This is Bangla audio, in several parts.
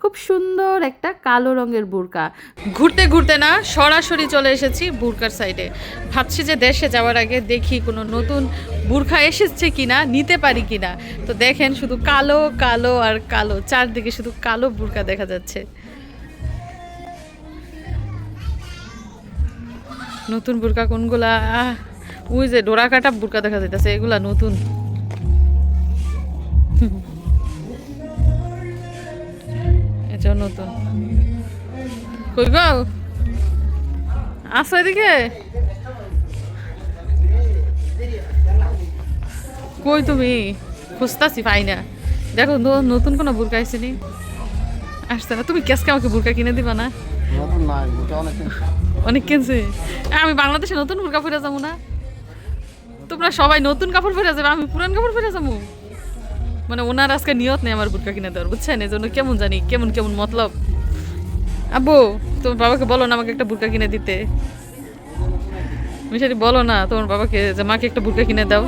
খুব সুন্দর একটা কালো রঙের বুরকা। ঘুরতে ঘুরতে না, সরাসরি চলে এসেছি বুরকার সাইডে ভাবছি যে দেশে যাওয়ার আগে দেখি কোনো নতুন বুরখা এসেছে কিনা, নিতে পারি কিনা। তো দেখেন শুধু কালো কালো আর কালো, চারদিকে শুধু কালো বুরকা দেখা যাচ্ছে। নতুন বুরকা কোনগুলা? ওই যে ডোরা কাটা বুরকা দেখা যাইতেছে, এগুলা নতুন। এটাও নতুন। কই গো আসো এদিকে। কই তুমি? খুঁজতাছি পাই না। দেখো নতুন কোনো বুরকা আইসিনি। আসছে না। তুমি কেসকে আমাকে বুরকা কিনে দিবা না? অনেক কিনছে। আমি বাংলাদেশে নতুন বুরকা পরে যাব না। তোমরা সবাই নতুন কাপড় পরে যাবে আমি পুরান কাপড় পরে যাব। মানে ওনার আজকে নিয়ত নেই আমার বুরকা কিনে দেওয়ার বুঝছেন? এই জন্য কেমন জানি কেমন কেমন মতলব। আব্বু তোমার বাবাকে বলো না আমাকে একটা বুরকা কিনে দিতে। মিশারি বলো না তোমার বাবাকে যে মাকে একটা বুরকা কিনে দাও।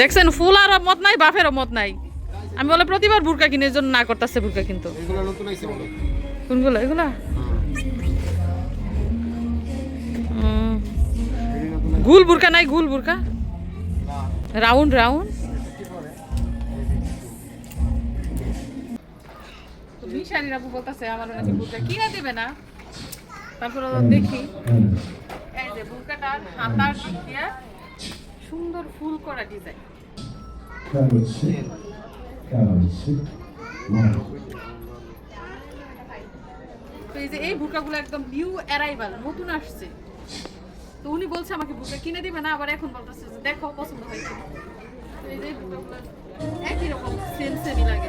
দেখছেন ফুল আর মত নাই বাপেরও মত নাই। আমি বলে প্রতিবার বুরকা কিনে জন্য না করতেছে বুরকা কিন্তু। কোনগুলো? এগুলো? গুল বুরকা নাই গুল বুরকা? Round round? শাড়ির আপু বলতেছে আমার নাকি বুকা কিনা দেবে না। তারপর দেখি এই যে বুকাটার হাতার দিয়া সুন্দর ফুল করা ডিজাইন তো এই যে এই বুকাগুলো একদম নিউ অ্যারাইভাল নতুন আসছে। তো উনি বলছে আমাকে বুকা কিনে দিবে না। আবার এখন বলতেছে দেখো পছন্দ হয়েছে। একই রকম সেম সেমই লাগে।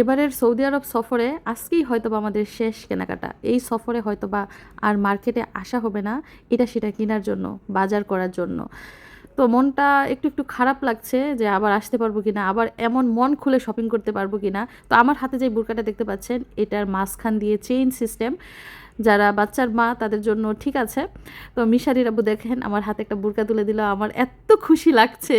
এবারের সৌদি আরব সফরে আজকেই হয়তোবা আমাদের শেষ কেনাকাটা। এই সফরে হয়তোবা আর মার্কেটে আসা হবে না, এটা সেটা কেনার জন্য, বাজার করার জন্য। তো মনটা একটু একটু খারাপ লাগছে যে আবার আসতে পারব কিনা, আবার এমন মন খুলে শপিং করতে পারব কিনা। তো আমার হাতে যে বুরকাটা দেখতে পাচ্ছেন, এটার মাঝখান দিয়ে চেইন সিস্টেম যারা বাচ্চার মা, তাদের জন্য ঠিক আছে। তো মিশারির আব্বু দেখেন, আমার হাতে একটা বুরকা তুলে দিল, আমার এত খুশি লাগছে।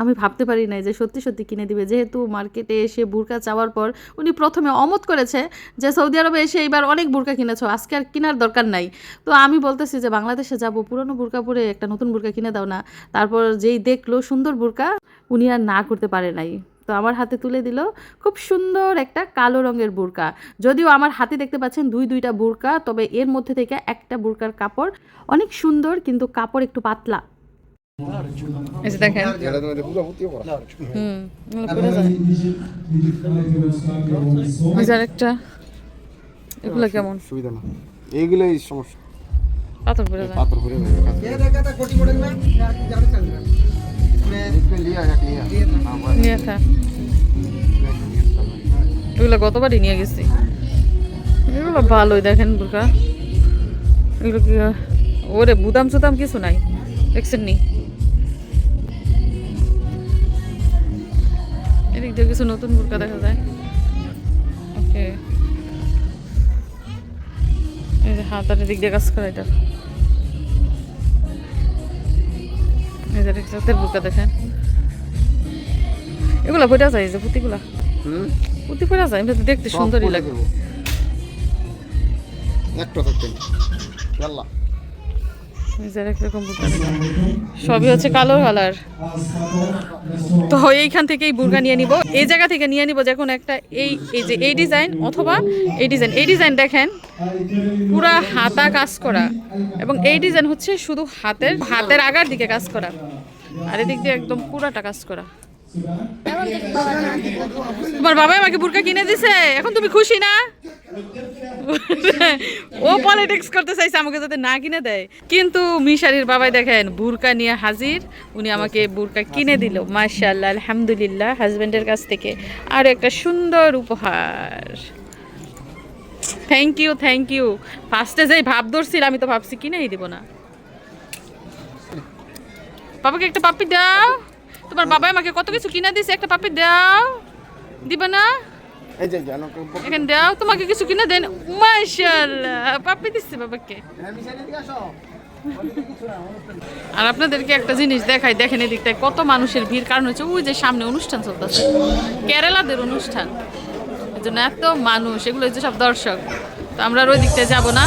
আমি ভাবতে পারি নাই যে সত্যি সত্যি কিনে দিবে। যেহেতু মার্কেটে এসে বুরকা চাওয়ার পর উনি প্রথমে অমত করেছে যে সৌদি আরবে এসে এইবার অনেক বুরকা কিনেছো, আজকে আর কেনার দরকার নাই। তো আমি বলতেছি যে বাংলাদেশে যাব, পুরনো বুরকা পরে একটা নতুন বুরকা কিনে দাও না। তারপর যেই দেখল সুন্দর বুরকা, উনি আর না করতে পারে নাই। তো আমার হাতে তুলে দিল খুব সুন্দর একটা কালো রঙের বুরকা। যদিও আমার হাতে দেখতে পাচ্ছেন দুই দুইটা বুরকা, তবে এর মধ্যে থেকে একটা বুরকার কাপড় অনেক সুন্দর, কিন্তু কাপড় একটু পাতলা। হুম এগুলো যায় কেমন সুবিধা না এইগুলোই সমস্যা পাথর পরে যায় এগুলো গতবারই নিয়ে গেছি এগুলো ভালোই দেখেন বুরকা এগুলো কি ওরে বুদাম সুদাম কিছু নাই দেখছেন নি দিয়ে কিছু নতুন বুরকা দেখা যায়। ওকে। এই যে হাত আর দিয়ে কাজ করা এটা। এই যে রিক্সাতের বুরকা দেখেন। এগুলা যায় যে পুঁতিগুলা। হুম? পুঁতি পড়া যায় দেখতে সুন্দরই লাগে। একটা থাকতেন সবই হচ্ছে কালো কালার তো এইখান থেকেই বুরকা নিয়ে নিব। এই জায়গা থেকে নিয়ে নিব যখন একটা এই এই যে এই ডিজাইন অথবা এই ডিজাইন এই ডিজাইন দেখেন, পুরা হাতা কাজ করা। এবং এই ডিজাইন হচ্ছে শুধু হাতের হাতের আগার দিকে কাজ করা। আর এদিক দিয়ে একদম পুরাটা কাজ করা। তোমার বাবাই আমাকে বুরকা কিনে দিছে। এখন তুমি খুশি না? ও পলিটিক্স করতে চাইছে, আমাকে যাতে না কিনে দেয়। কিন্তু মিশারির বাবাই দেখেন, বুরকা নিয়ে হাজির। উনি আমাকে বুরকা কিনে দিল। মাশাআল্লাহ, আলহামদুলিল্লাহ হাজবেন্ডের কাছ থেকে। আর একটা সুন্দর উপহার। থ্যাংক ইউ থ্যাংক ইউ ফার্স্টে যেই ভাব ধরছিল, আমি তো ভাবছি কিনেই দিব না। বাবাকে একটা পাপি দাও। তোমার বাবা আমাকে কত কিছু কিনে দিছে, একটা পাপি দাও। দিবে না? এই যে জানো এখানে দাও, তোমাকে কিছু কিনে দেন। মাশাআল্লাহ পাপি দিচ্ছে বাবাকে। আর আপনাদেরকে একটা জিনিস দেখাই, দেখেন এদিকটায় কত মানুষের ভিড়। কারণ হচ্ছে ওই যে সামনে অনুষ্ঠান চলতেছে, কেরালাদের অনুষ্ঠান। এই জন্য এত মানুষ, এগুলো হচ্ছে সব দর্শক। তো আমরা আর ওই দিকটায় যাব না।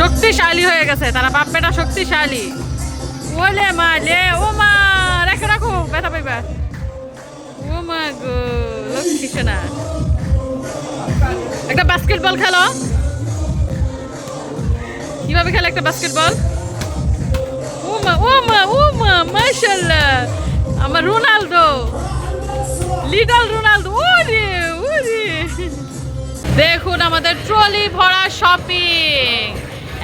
শক্তিশালী হয়ে গেছে, তারা বাপ্পেটা শক্তিশালী। ওলে মা লে ও মা রাখো পাইবা ও মা গো লক্ষ্মী সোনা একটা বাস্কেটবল খেলো। কীভাবে খেলে একটা বাস্কেটবল ও মা ও মা ও মা, মাশাআল্লাহ। আমার রোনালদো লিটল রোনালদো, ওরে ওরে। দেখুন আমাদের ট্রলি ভরা শপিং।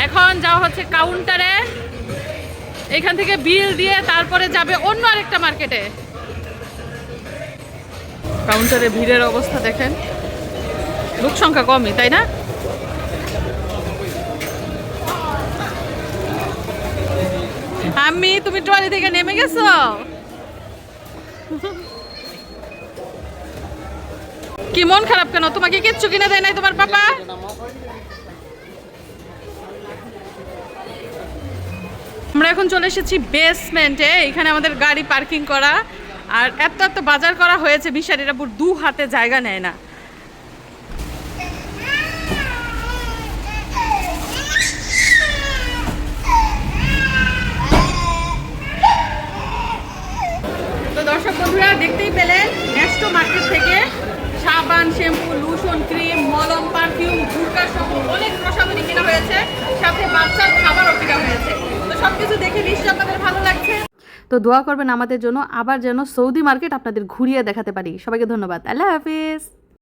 এখন যাওয়া হচ্ছে কাউন্টারে এখান থেকে বিল দিয়ে তারপরে যাবে অন্য আরেকটা মার্কেটে। কাউন্টারে ভিড়ের অবস্থা দেখেন। লোক সংখ্যা কমই, তাই না? আমি তুমি ট্রলি থেকে নেমে গেছো? কি মন খারাপ কেন? তোমাকে কিচ্ছু কিনে দেয় নাই তোমার পাপা? এখন চলে এসেছি বেসমেন্টে এখানে আমাদের গাড়ি পার্কিং করা। আর এত এত বাজার করা হয়েছে, বিশাল এরা দু হাতে জায়গা নেয় না তো দর্শক বন্ধুরা দেখতেই পেলেন নেক্সট মার্কেট থেকে সাবান শ্যাম্পু লুশন ক্রিম মলম পারফিউম ঝুটকা সহ অনেক প্রসাধনী কেনা হয়েছে সাথে বাচ্চার খাবারও কেনা হয়েছে তো সবকিছু দেখে নিশ্চয় আপনাদের ভালো লাগছে। তো দোয়া করবেন আমাদের জন্য, আবার যেন সৌদি মার্কেট আপনাদের ঘুরিয়ে দেখাতে পারি। সবাইকে ধন্যবাদ। আল্লাহ হাফিজ।